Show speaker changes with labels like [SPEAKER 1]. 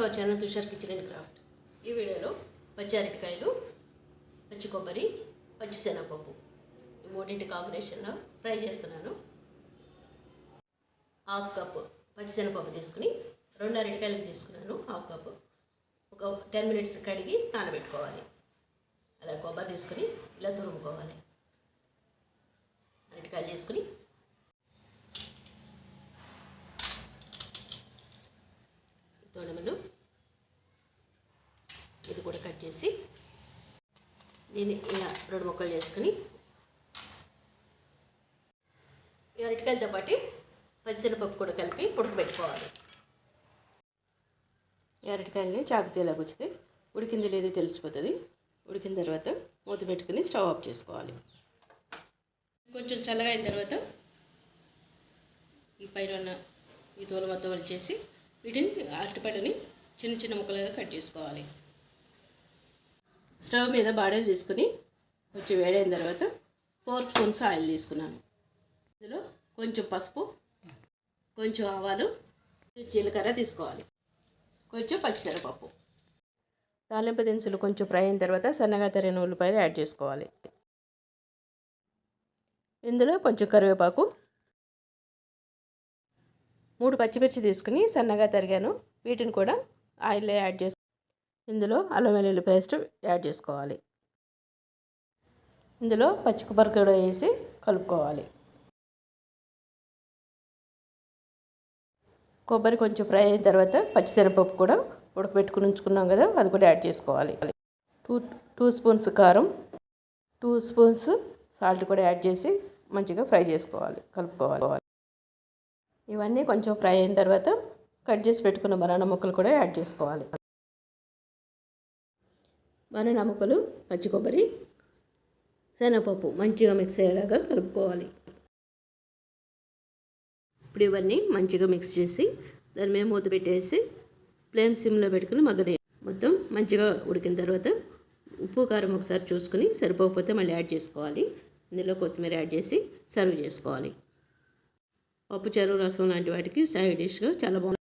[SPEAKER 1] Our channel Tushar kitchen and craft. ఈ వీడియోలో పచ్చి అరటికాయలు పచ్చి కొబ్బరి పచ్చి శనగపప్పు. ఈ మూడింటి కాంబినేషన్లో ఫ్రై చేస్తున్నాను. హాఫ్ కప్ పచ్చి శనగపప్పు తీసుకుని రెండు అరటికాయలకు తీసుకున్నాను హాఫ్ కప్. ఒక టెన్ మినిట్స్ కడిగి నానబెట్టుకోవాలి. అలా కొబ్బరి తీసుకుని ఇలా తురుముకోవాలి. అరటికాయలు చేసుకుని తోడమలు ఇది కూడా కట్ చేసి దీన్ని ఇలా రెండు ముక్కలు చేసుకుని అరటికాయలతో పాటు పచ్చిశనగపప్పు కూడా కలిపి ఉడకబెట్టుకోవాలి అరటికాయలని చాకుతీలా గుచ్చితే ఉడికింది లేదో తెలిసిపోతుంది. ఉడికిన తర్వాత మూత పెట్టుకుని స్టవ్ ఆఫ్ చేసుకోవాలి. కొంచెం చల్లగా అయిన తర్వాత ఈ పైన ఉన్న ఈ తోలు మొత్తం చేసి వీటిని అరటిపండుని చిన్న చిన్న ముక్కలుగా కట్ చేసుకోవాలి. స్టవ్ మీద బాడీలు తీసుకుని కొంచెం వేడైన తర్వాత ఫోర్ స్పూన్స్ ఆయిల్ తీసుకున్నాను. ఇందులో కొంచెం పసుపు కొంచెం ఆవాలు జీలకర్ర తీసుకోవాలి. కొంచెం పచ్చిశనగపప్పు. తాలింపు దినుసులు కొంచెం ఫ్రై అయిన తర్వాత సన్నగా తరిగిన ఉల్లిపాయలు యాడ్ చేసుకోవాలి. ఇందులో కొంచెం కరివేపాకు మూడు పచ్చిమిర్చి తీసుకుని సన్నగా తరిగాను. వీటిని కూడా ఆయిల్లో యాడ్ చేసి ఇందులో అల్లం వెల్లుల్లి పేస్ట్ యాడ్ చేసుకోవాలి. ఇందులో పచ్చి కొబ్బరి కూడా వేసి కలుపుకోవాలి. కొబ్బరి కొంచెం ఫ్రై అయిన తర్వాత పచ్చిశనగపప్పు కూడా ఉడకబెట్టుకుని ఉంచుకున్నాం కదా అది కూడా యాడ్ చేసుకోవాలి. టూ టూ స్పూన్స్ కారం టూ స్పూన్స్ సాల్ట్ కూడా యాడ్ చేసి మంచిగా ఫ్రై చేసుకోవాలి కలుపుకోవాలి. ఇవన్నీ కొంచెం ఫ్రై అయిన తర్వాత కట్ చేసి పెట్టుకున్న బనానా ముక్కలు కూడా యాడ్ చేసుకోవాలి. బనానా ముక్కలు పచ్చి కొబ్బరి శనగపప్పు మంచిగా మిక్స్ అయ్యేలాగా కలుపుకోవాలి. ఇప్పుడు ఇవన్నీ మంచిగా మిక్స్ చేసి దాని మీద మూత పెట్టేసి ఫ్లేమ్ సిమ్లో పెట్టుకుని మగ్గనే మొత్తం మంచిగా ఉడికిన తర్వాత ఉప్పు కారం ఒకసారి చూసుకుని సరిపోకపోతే మళ్ళీ యాడ్ చేసుకోవాలి. ఇందులో కొత్తిమీర యాడ్ చేసి సర్వ్ చేసుకోవాలి. పప్పు చెరువు రసం లాంటి వాటికి సైడ్ డిష్గా చాలా బాగుంది